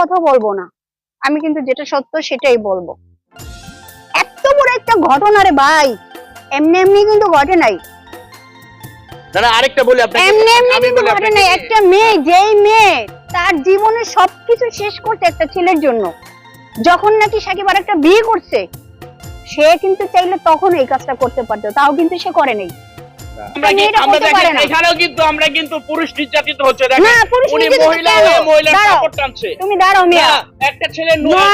কথা বলব না। আমি কিন্তু যেটা সত্য সেটাই বলব। এত বড় একটা ঘটনা রে ভাই। এমনি এমনি কিন্তু ঘটে নাই। দাদা আরেকটা বলি আপনাকে। এমনি এমনি কিন্তু ঘটে নাই। একটা মেয়ে যেই মেয়ে তার জীবনে সবকিছু শেষ করতে একটা ছেলের জন্য। যখন নাকি সাকিব আর একটা বিয়ে করছে সে কিন্তু চাইলে তখন এই কাজটা করতে পারতো। তাও কিন্তু সে করে নাই। আমরা। কি- মেয়েটা আমরা করতে পারে দেখেন এখানেও কিন্তু আমরা কিন্তু পুরুষ নির্যাতিত হচ্ছে। দেখেন উনি মহিলা হয়ে মহিলার দাঁড়াও, টানছে। তুমি দাঁড়াও মিয়া। একটা ছেলে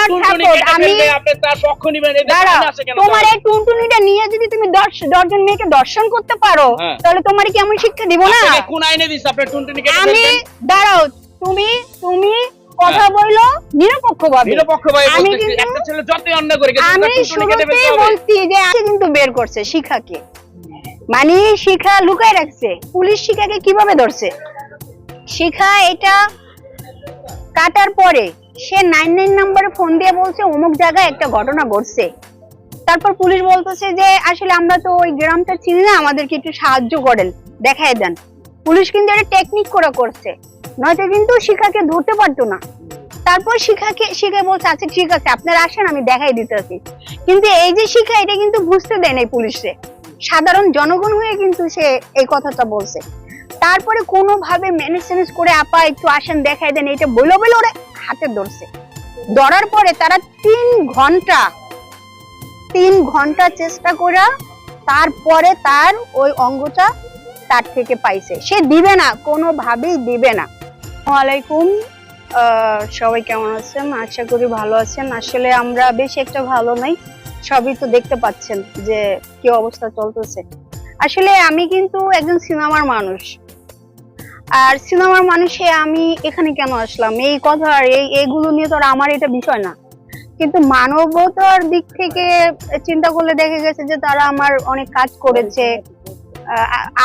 টুনটুনি support, কেটে আমি- ফেলবে, আপনি তার পক্ষ নিবেন এটা দাঁড়াও। আইন আছে কেন? তোমার এই টুনটুনিটা নিয়ে যদি তুমি দশ দশজন মেয়েকে দর্শন করতে পারো হ্যাঁ। তাহলে তোমার কি এমন শিক্ষা দিব না? কোন আইনে আপনি টুনটুনি কেটে আমি দাঁড়াও তুমি তুমি কথা বইলো নিরপেক্ষ ভাবে নিরপেক্ষ ভাই আমি একটা ছেলে যতই অন্যায় করে কিন্তু আমি শুরুতেই বলছি যে আজকে কিন্তু বের করছে শিখাকে মানে শিখা লুকায় রাখছে। পুলিশ শিখাকে কীভাবে ধরছে? শিখা এটা কাটার পরে সে নাইন নাইন নাম্বারে ফোন দিয়ে বলছে, অমুক জায়গায় একটা ঘটনা ঘটছে। তারপর পুলিশ বলতেছে যে, আসলে আমরা তো ওই গ্রামটা চিনি না, আমাদেরকে একটু সাহায্য করেন, দেখায় দেন। পুলিশ কিন্তু এটা টেকনিক করে করছে। নয়তো কিন্তু শিখাকে ধরতে পারতো না। তারপর শিখাকে, শিখে বলছে আচ্ছা ঠিক আছে, আপনারা আসেন, আমি দেখাই দিতেছি। কিন্তু এই যে শিখা, এটা কিন্তু বুঝতে দেয় নাই পুলিশে। সাধারণ জনগণ হয়ে কিন্তু সে এই কথাটা বলছে। তারপরে কোনোভাবে ম্যানেজ ট্যানেজ করে আপা একটু আসেন দেখাই দেন এটা বলে বলে ওরা হাতে ধরছে। ধরার পরে তারা তিন ঘণ্টা তিন ঘণ্টা চেষ্টা করে তারপরে তার ওই অঙ্গটা তার থেকে পাইছে। সে দিবে না, কোনোভাবেই দিবে না। ওয়ালাইকুম সবাই কেমন আছেন? আশা করি ভালো আছেন। আসলে আমরা বেশ একটা ভালো নাই। সবই তো দেখতে পাচ্ছেন যে কি অবস্থা চলতেছে। আসলে আমি কিন্তু একজন সিনেমার মানুষ। আর সিনেমার মানুষে আমি এখানে কেন আসলাম? এই কথা এই এইগুলো নিয়ে তো আমার এটা বিষয় না। কিন্তু মানবতার দিক থেকে চিন্তা করলে দেখা গেছে যে তারা আমার অনেক কাজ করেছে।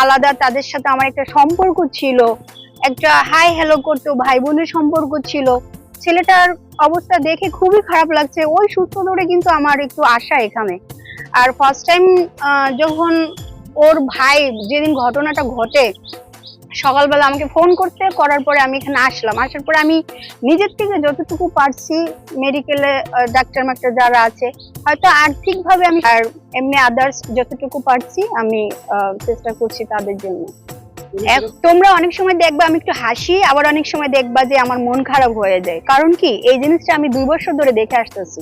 আলাদা তাদের সাথে আমার একটা সম্পর্ক ছিল। একটা হাই হ্যালো করতো ভাই বোনের সম্পর্ক ছিল। ছেলেটার অবস্থা দেখে খুবই খারাপ লাগছে। ওই সূত্র ধরে কিন্তু আমার একটু আশা এখানে। আর ফার্স্ট টাইম যখন ওর ভাই যেদিন ঘটনাটা ঘটে, সকালবেলা আমাকে ফোন করতে, করার পরে আমি এখানে আসলাম। আসার পরে আমি নিজের থেকে যতটুকু পারছি মেডিকেলে ডাক্তার মাক্তার যারা আছে, হয়তো আর্থিকভাবে আমি আর এমনি আদার্স যতটুকু পারছি আমি চেষ্টা করছি তাদের জন্য। এক- তোমরা অনেক সময় দেখবা আমি একটু হাসি আবার অনেক সময় দেখবা যে আমার মন খারাপ হয়ে যায়। কারণ কি? এই জিনিসটা আমি দুই বছর ধরে দেখে আসতেছি।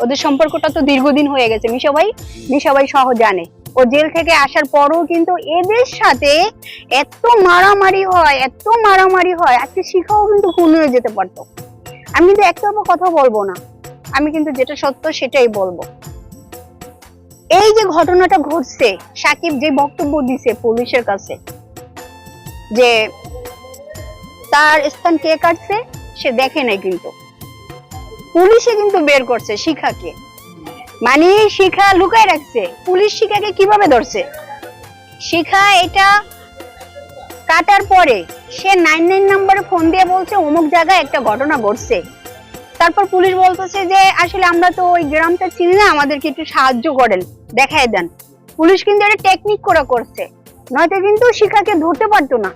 ওদের সম্পর্কটা তো দীর্ঘদিন হয়ে গেছে। মিশা ভাই মিশা ভাই সহ জানে। ও জেল থেকে আসার পরও কিন্তু এদের সাথে এত মারামারি হয় এত মারামারি হয় আজকে শিখাও কিন্তু খুন হয়ে যেতে পারতো। আমি কিন্তু একটা কথা বলব না। আমি কিন্তু যেটা সত্য সেটাই বলব। এই যে ঘটনাটা ঘটছে সাকিব যে বক্তব্য দিছে পুলিশের কাছে যে তার স্থান কে কাটছে, সে দেখে নাই কিন্তু। পুলিশে কিন্তু বের করছে শিখাকে। মানে শিখা লুকায় রাখছে। পুলিশ শিখাকে কীভাবে ধরছে? শিখা এটা কাটার পরে সে নাইন নাইন নাম্বারে ফোন দিয়ে বলছে, অমুক জায়গায় একটা ঘটনা ঘটছে। তারপর পুলিশ বলতেছে যে, আসলে আমরা তো ওই গ্রামটা চিনি না, আমাদেরকে একটু সাহায্য করেন, দেখায় দেন। পুলিশ কিন্তু এটা টেকনিক করে করছে। নয়তো কিন্তু শিখাকে ধরতে পারতো না।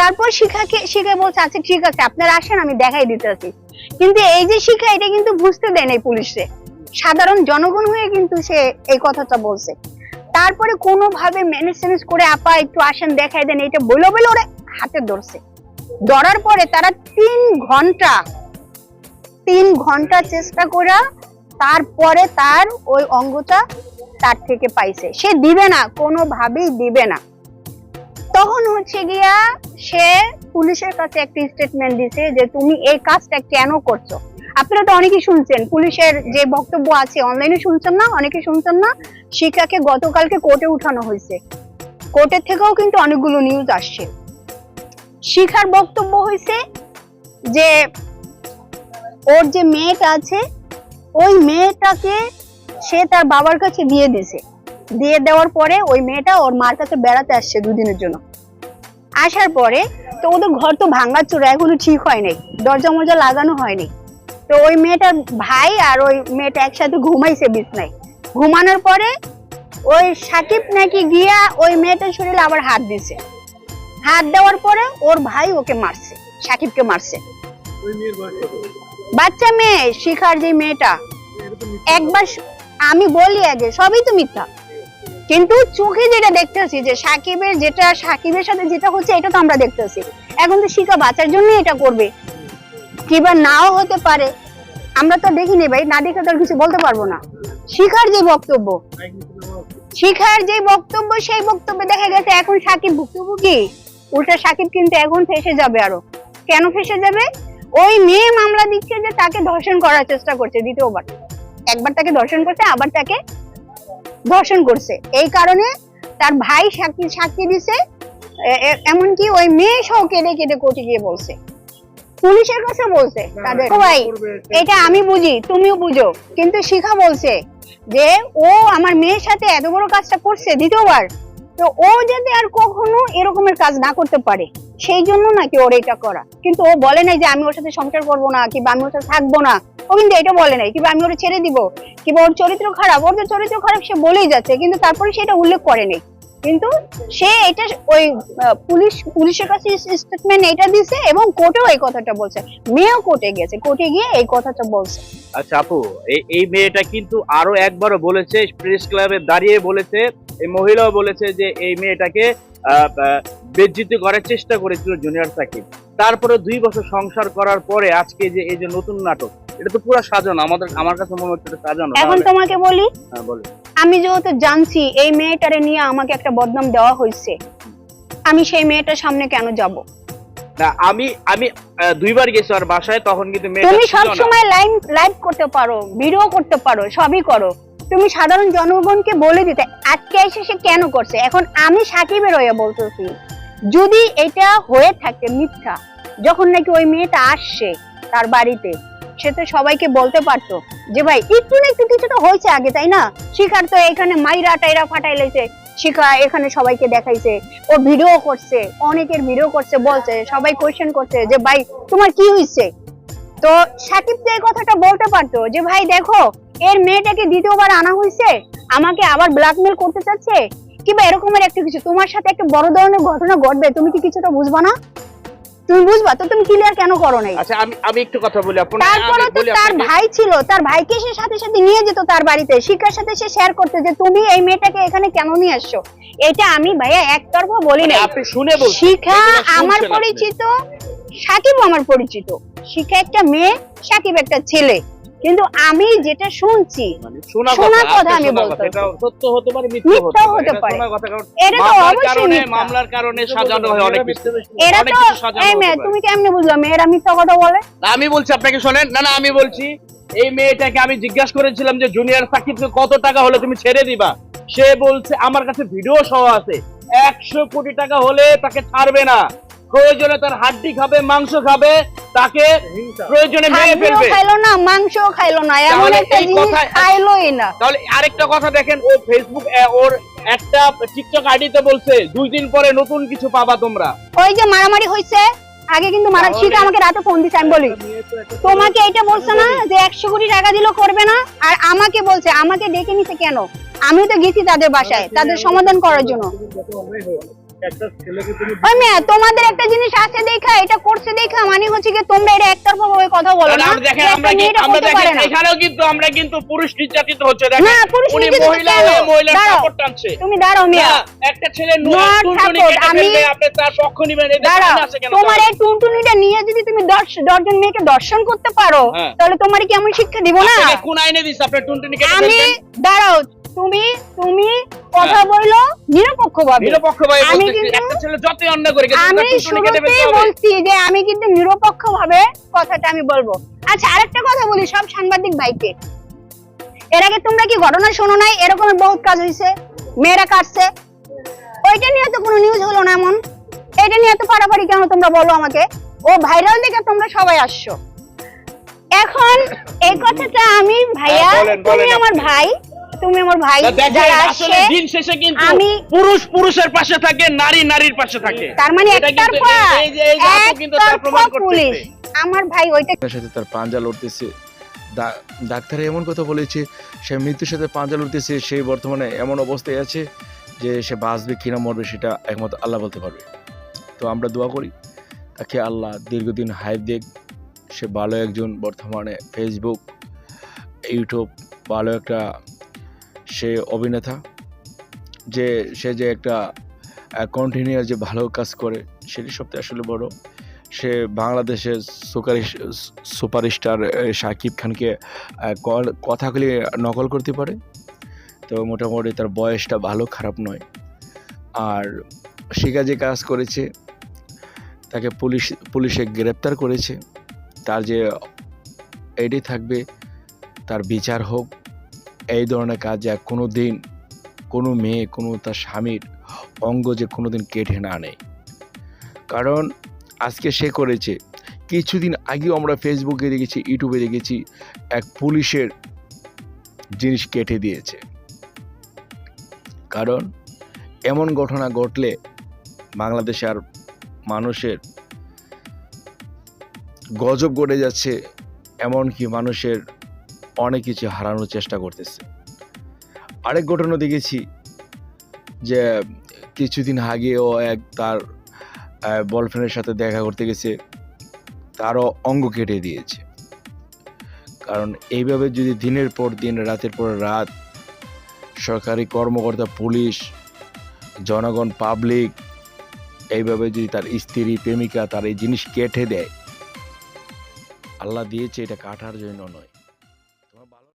তারপর শিখাকে, শিখে বলছে আচ্ছা ঠিক আছে, আপনারা আসেন, আমি দেখাই দিতেছি। কিন্তু এই যে শিখা, এটা কিন্তু বুঝতে দেয় নাই পুলিশে। সাধারণ জনগণ হয়ে কিন্তু সে এই কথাটা বলছে। তারপরে কোনোভাবে ম্যানেজ ট্যানেজ করে, আপা, একটু আসেন, দেখাই দেন। এটা বলে বলে ওরা হাতে ধরছে। ধরার পরে তারা তিন ঘণ্টা তিন ঘণ্টা চেষ্টা করে তারপরে তার ওই অঙ্গটা তার থেকে পাইছে। সে দিবে না, কোনোভাবেই দিবে না। তখন হচ্ছে গিয়া সে পুলিশের কাছে একটা স্টেটমেন্ট দিছে যে, তুমি এই কাজটা কেন করছ? আপনারা তো অনেকেই শুনছেন, পুলিশের যে বক্তব্য আছে অনলাইনে শুনছেন না অনেকে শুনছেন না শিখাকে গতকালকে কোর্টে উঠানো হয়েছে। কোর্টের থেকেও কিন্তু অনেকগুলো নিউজ আসছে। শিখার বক্তব্য হয়েছে যে, ওর যে মেয়েটা আছে, ওই মেয়েটাকে সে তার বাবার কাছে দিয়ে দিছে দিয়ে দেওয়ার পরে ওই মেয়েটা ওর মার কাছে বেড়াতে আসছে দুদিনের জন্য। আসার পরে তো ওদের ঘর তো ভাঙা চোরা এখনও ঠিক হয় নাই দরজা মরজা লাগানো হয়নি তো ওই মেয়েটার ভাই আর ওই মেয়েটা একসাথে ঘুমাইছে বিছনায়। ঘুমানোর পরে ওই সাকিব নাকি গিয়া ওই মেয়েটার শরীরে আবার হাত দিছে। হাত দেওয়ার পরে ওর ভাই ওকে মারছে সাকিবকে মারছে। বাচ্চা মেয়ে শিখার যে মেয়েটা একবার আমি বলি আগে সবই তো মিথ্যা। কিন্তু চোখে যেটা দেখতেছি যে সাকিবের যেটা, সাকিবের সাথে যেটা হচ্ছে, এটা তো আমরা দেখতেছি। এখন তো শিখা বাচ্চার জন্য এটা করবে। কিবা নাও হতে পারে। আমরা তো দেখিনি ভাই, না দেখে তো কিছু বলতে পারব না। শিখার যে বক্তব্য, শিখার যে বক্তব্য, সেই বক্তব্যে দেখা গেছে এখন সাকিব ভুক্তভোগী। উল্টা সাকিব কিন্তু এখন ফেসে যাবে আরও। কেন ফেসে যাবে? ওই মেয়ে মামলা দিচ্ছে যে তাকে ধর্ষণ করার চেষ্টা করছে দ্বিতীয়বার। একবার তাকে ধর্ষণ করছে, আবার তাকে ধর্ষণ করছে। এই কারণে তার ভাই সাক্ষী সাক্ষী দিছে। এমনকি ওই মেয়ে সহ কেঁদে কেঁদে কোর্টে গিয়ে বলছে। পুলিশের কাছে বলছে তাদের ভাই এটা আমি বুঝি তুমিও বুঝো। কিন্তু শিখা বলছে যে ও আমার মেয়ের সাথে এত বড় কাজটা করছে দ্বিতীয়বার। তো ও যাতে আর কখনো এরকমের কাজ না করতে পারে সেই জন্য নাকি ওর এটা করা। কিন্তু ও বলে নাই যে আমি ওর সাথে সংসার করব না কিংবা আমি ওর সাথে থাকব না। কিন্তু এটা বলে নাই কিংবা আমি ওর ছেড়ে দিব কিংবা ওর চরিত্র খারাপ ওর চরিত্র খারাপ সে বলেই যাচ্ছে কিন্তু তারপরে সেটা উল্লেখ করে নেই। কিন্তু সে এটা ওই পুলিশ পুলিশের কাছে স্টেটমেন্ট এটা দিছে এবং কোর্টেও এই কথাটা বলছে। মেয়েও কোর্টে গেছে কোর্টে গিয়ে এই কথাটা বলছে। আচ্ছা আপু এই মেয়েটা কিন্তু আরও একবারও বলেছে প্রেস ক্লাবে দাঁড়িয়ে বলেছে এই মহিলাও বলেছে যে এই মেয়েটাকে আহ, করার চেষ্টা করেছিল জুনিয়র সাকিব। তারপরে দুই বছর সংসার করার পরে আজকে যে এই যে নতুন নাটক এটা তো পুরো সাজানো। আমাদের আমার কাছে মনে হচ্ছে এটা সাজানো। এখন তোমাকে বলি হ্যাঁ, বলো। আমি যেহেতু জানছি এই মেয়েটারে নিয়ে আমাকে একটা বদনাম দেওয়া হয়েছে আমি সেই মেয়েটার সামনে কেন যাব? না আমি আমি দুইবার গেছি আর বাসায় তখন কিন্তু তুমি সব সময় লাইভ লাইভ করতে পারো ভিডিও করতে পারো সবই করো। তুমি সাধারণ জনগণকে বলে দিতে আজকে এসে সে কেন করছে? এখন আমি সাকিবের হয়ে বলতেছি যদি এটা হয়ে থাকে মিথ্যা যখন নাকি ওই মেয়েটা আসছে তার বাড়িতে সে তো সবাইকে বলতে পারতো যে ভাই, একটু না একটু কিছু তো হয়েছে আগে, তাই না? শিখার তো এখানে মাইরা টাইরা ফাটাই লেছে। শিখা এখানে সবাইকে দেখাইছে। ও ভিডিও করছে, অনেকের ভিডিও করছে, বলছে, সবাই কোয়েশ্চেন করছে যে ভাই, তোমার কি হয়েছে তো সাকিব তো এই কথাটা বলতে পারতো যে ভাই, দেখো, এর মেয়েটাকে দ্বিতীয়বার আনা হয়েছে আমাকে আবার ব্ল্যাকমেল করতে চাচ্ছে? কিংবা এরকমের একটা কিছু। তোমার সাথে একটা বড় ধরনের ঘটনা ঘটবে, তুমি কি কিছুটা বুঝবা না? তুমি বুঝবা? তো তুমি ক্লিয়ার কেন করো নাই আচ্ছা আমি আমি একটু কথা বলি আপনার তারপরে তো তার ভাই ছিল তার ভাইকে সে সাথে সাথে নিয়ে যেত তার বাড়িতে। শিক্ষার সাথে সে শেয়ার করতে যে তুমি এই মেয়েটাকে এখানে কেন নিয়ে আসছো? এটা আমি ভাইয়া একতরফা বলি না আপনি শুনে বলছেন শিখা আমার পরিচিত সাকিব আমার পরিচিত। শিখা একটা মেয়ে সাকিব একটা ছেলে। কিন্তু আমি যেটা শুনছি মানে শোনা কথা, কথা আমি বলতে সত্য হতে পারে মিথ্যা হতে পারে। এটা তো অবশ্যই মামলার কারণে সাজানো হয় অনেক এরা তো কিছু সাজানো এই মেয়ে। তুমি কেমনে বুঝলো মেয়েরা মিথ্যা কথা বলে? না, আমি বলছি আপনাকে শোনেন। না না আমি বলছি এই মেয়েটাকে আমি জিজ্ঞাসা করেছিলাম যে জুনিয়র সাকিবকে কত টাকা হলে তুমি ছেড়ে দিবা? সে বলছে আমার কাছে ভিডিও সহ আছে। একশো কোটি টাকা হলে তাকে ছাড়বে না। প্রয়োজনে তার হাড্ডি খাবে মাংস খাবে তাকে প্রয়োজনে মেরে ফেলবে। খাইলো না মাংসও খাইলো না এমন একটা এই জিনিস খাইলোই না। তাহলে আরেকটা কথা দেখেন ও ফেসবুক এ, ওর একটা টিকটক আইডিতে বলছে দুই দিন পরে নতুন কিছু পাবা তোমরা। ওই যে মারামারি হয়েছে আগে কিন্তু মারা তাহলে- আমাকে রাতে ফোন দিছে আমি বলি তোমাকে এটা বলছে না যে একশো কোটি টাকা দিলেও করবে না? আর আমাকে বলছে আমাকে ডেকে নিছে কেন? আমি তো গেছি তাদের বাসায় তাদের সমাধান করার জন্য। ওই তোমাদের একটা জিনিস আছে দেখা এটা করছে দেখা মানে হচ্ছে কি তোমরা এটা একতরফা ভাবে কথা বলো না দেখেন আমরা কি আমরা দেখেন এখানেও কিন্তু আমরা কিন্তু পুরুষ নির্যাতিত হচ্ছে দেখেন। না, পুরুষ নির্যাতিত মহিলা হয়ে মহিলার সাপোর্ট টানছে। তুমি দাঁড়াও মেয়ে। একটা ছেলে Not support, আমি- আপনি তার পক্ষ নিবেন এটা আছে কেন? তোমার এই টুনটুনিটা নিয়ে যদি তুমি দশ দশজন মেয়েকে দর্শন করতে পারো হ্যাঁ। তাহলে তোমার কি এমন শিক্ষা দিব না? কোন আইনে দিছে? আপনি টুনটুনি আমি দাঁড়াও তুমি তুমি কথা বলল নিরপেক্ষ ভাবে নিরপেক্ষ ভাবে আমি কিন্তু- একটা ছেলে যতই অন্যায় করে আমি শুরুতেই বলছি যে আমি কিন্তু নিরপেক্ষ ভাবে কথাটা আমি বলব। আচ্ছা আরেকটা কথা বলি সব সাংবাদিক ভাইকে। এর আগে তোমরা কি ঘটনা শোনো নাই? এরকমের বহুত কাজ হয়েছে মেয়েরা কাটছে। ওইটা নিয়ে তো কোনো নিউজ হলো না এমন। এটা নিয়ে এত পারাপারি কেন তোমরা বলো আমাকে? ও ভাইরাল দেখে তোমরা সবাই আসছো। এখন এই কথাটা আমি ভাইয়া হ্যাঁ, তুমি আমার ভাই তুমি আমার ভাই যারা আসলে দিন শেষে কিন্তু আমি- পুরুষ পুরুষের পাশে থাকে নারী নারীর পাশে থাকে। তার মানে একতরফা এই যে এই কিন্তু তার প্রমাণ করতেছে। আমার ভাই ওইটা সাথে তার পাঞ্জা লড়তেছে। ডাক্তার এমন কথা বলেছে সে মৃত্যুর সাথে পাঞ্জা লড়তেছে সে বর্তমানে এমন অবস্থায় আছে যে সে বাঁচবে কিনা মরবে সেটা একমাত্র আল্লাহ বলতে পারবে। তো আমরা দোয়া করি তাকে আল্লাহ দীর্ঘদিন হায়াত দেখ। সে ভালো একজন বর্তমানে ফেসবুক ইউটিউব ভালো একটা সে অভিনেতা, যে সে যে একটা কন্টিনিউয়াস যে ভালো কাজ করে, সেটি সবথেকে আসলে বড়। সে বাংলাদেশের সুপার সুপারস্টার শাকিব খানকে কথাগুলি নকল করতে পারে। তো মোটামুটি তার বয়সটা ভালো, খারাপ নয়। আর শিখা যে কাজ করেছে, তাকে পুলিশ, পুলিশে গ্রেপ্তার করেছে। তার যে, এডি থাকবে, তার বিচার হোক এই ধরনের কাজ যা কোনো দিন কোনো মেয়ে, কোনো তার স্বামীর অঙ্গ যে কোনো দিন কেটে না নেয়। কারণ আজকে সে করেছে। কিছুদিন আগেও আমরা ফেসবুকে দেখেছি ইউটিউবে দেখেছি, এক পুলিশের জিনিস কেটে দিয়েছে। কারণ এমন ঘটনা ঘটলে বাংলাদেশে আর মানুষের গজব ঘটে যাচ্ছে, এমনকি মানুষের অনেক কিছু হারানোর চেষ্টা করতেছে। আরেক ঘটনা দেখেছি যে, কিছুদিন আগেও এক তার বয়ফ্রেন্ডের সাথে দেখা করতে গেছে, তারও অঙ্গ কেটে দিয়েছে। কারণ এইভাবে যদি দিনের পর দিন, রাতের পর রাত সরকারি কর্মকর্তা, পুলিশ, জনগণ পাবলিক এইভাবে যদি তার স্ত্রী, প্রেমিকা তার এই জিনিস কেটে দেয়, আল্লাহ দিয়েছে এটা কাটার জন্য নয়।